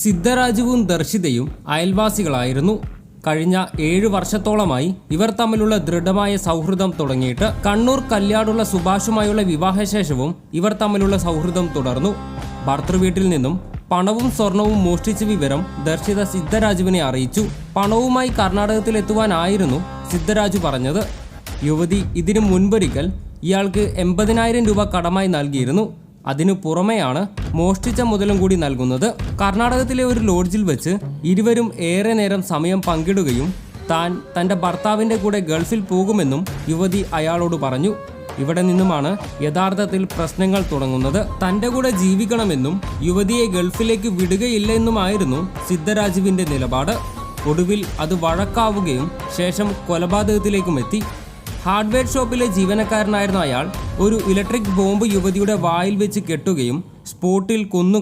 സിദ്ധരാജുവും ദർശിതയും അയൽവാസികളായിരുന്നു. കഴിഞ്ഞ ഏഴു വർഷത്തോളമായി ഇവർ തമ്മിലുള്ള ദൃഢമായ സൗഹൃദം തുടങ്ങിയിട്ട് കണ്ണൂർ കല്യാടുള്ള സുഭാഷുമായുള്ള വിവാഹശേഷവും ഇവർ തമ്മിലുള്ള സൗഹൃദം തുടർന്നു. ഭർത്തൃവീട്ടിൽ നിന്നും പണവും സ്വർണവും മോഷ്ടിച്ച വിവരം ദർശിത സിദ്ധരാജുവിനെ അറിയിച്ചു. പണവുമായി കർണാടകത്തിലെത്തുവാനായിരുന്നു സിദ്ധരാജു പറഞ്ഞത്. യുവതി ഇതിനു മുൻപൊരിക്കൽ ഇയാൾക്ക് എൺപതിനായിരം രൂപ കടമായി നൽകിയിരുന്നു. അതിനു പുറമെയാണ് മോഷ്ടിച്ച മുതലും കൂടി നൽകുന്നത്. കർണാടകത്തിലെ ഒരു ലോഡ്ജിൽ വെച്ച് ഇരുവരും ഏറെ നേരം സമയം പങ്കിടുകയും താൻ തന്റെ ഭർത്താവിന്റെ കൂടെ ഗൾഫിൽ പോകുമെന്നും യുവതി അയാളോട് പറഞ്ഞു. ഇവിടെ നിന്നുമാണ് യഥാർത്ഥത്തിൽ പ്രശ്നങ്ങൾ തുടങ്ങുന്നത്. തന്റെ കൂടെ ജീവിക്കണമെന്നും യുവതിയെ ഗൾഫിലേക്ക് വിടുകയില്ല എന്നുമായിരുന്നു സിദ്ധരാജുവിന്റെ നിലപാട്. ഒടുവിൽ അത് വഴക്കാവുകയും ശേഷം കൊലപാതകത്തിലേക്കും എത്തി. ഹാർഡ്വെയർ ഷോപ്പിലെ ജീവനക്കാരനായിരുന്ന അയാൾ ഒരു ഇലക്ട്രിക് ബോംബ് യുവതിയുടെ വായിൽ വെച്ച് കെട്ടുകയും സ്പോട്ടിൽ കൊന്നു